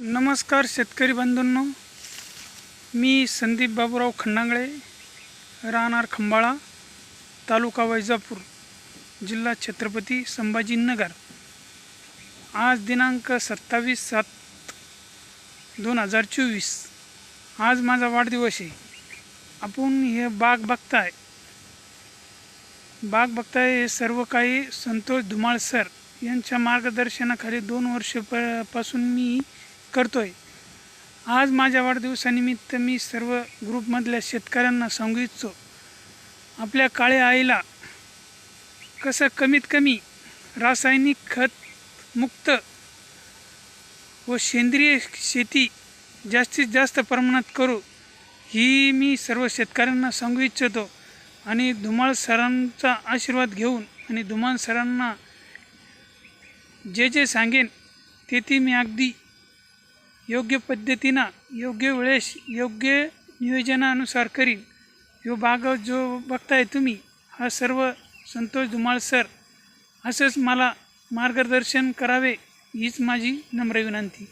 नमस्कार शेतकरी बंधूंनो. मी संदीप बाबूराव खंडांगळे राहणार खंबाळा तालुका वैजापूर जिल्हा छत्रपती संभाजीनगर. आज दिनांक सत्तावीस सात दोन हजार चोवीस. आज माझा वाढदिवस आहे. आपण हे बाग बघताय. बाग बघताय हे सर्व काही संतोष धुमाळ सर यांच्या मार्गदर्शनाखाली दोन वर्ष प करतो आहे करतोय. आज माझ्या वाढदिवसानिमित्त मी सर्व ग्रुपमधल्या शेतकऱ्यांना सांगू इच्छितो. आपल्या काळ्या आईला कसं कमीत कमी रासायनिक खत मुक्त व सेंद्रिय शेती जास्तीत जास्त प्रमाणात करू ही मी सर्व शेतकऱ्यांना सांगू इच्छितो. आणि धुमाळ सरांचा आशीर्वाद घेऊन आणि धुमाळ सरांना जे जे सांगेन ते ती मी अगदी योग्य पद्धतीनं योग्य वेळेस योग्य नियोजनानुसार करीन. यो बाग जो बघताय तुम्ही हा सर्व संतोष धुमाळ सर असंच मला मार्गदर्शन करावे हीच माझी नम्र विनंती.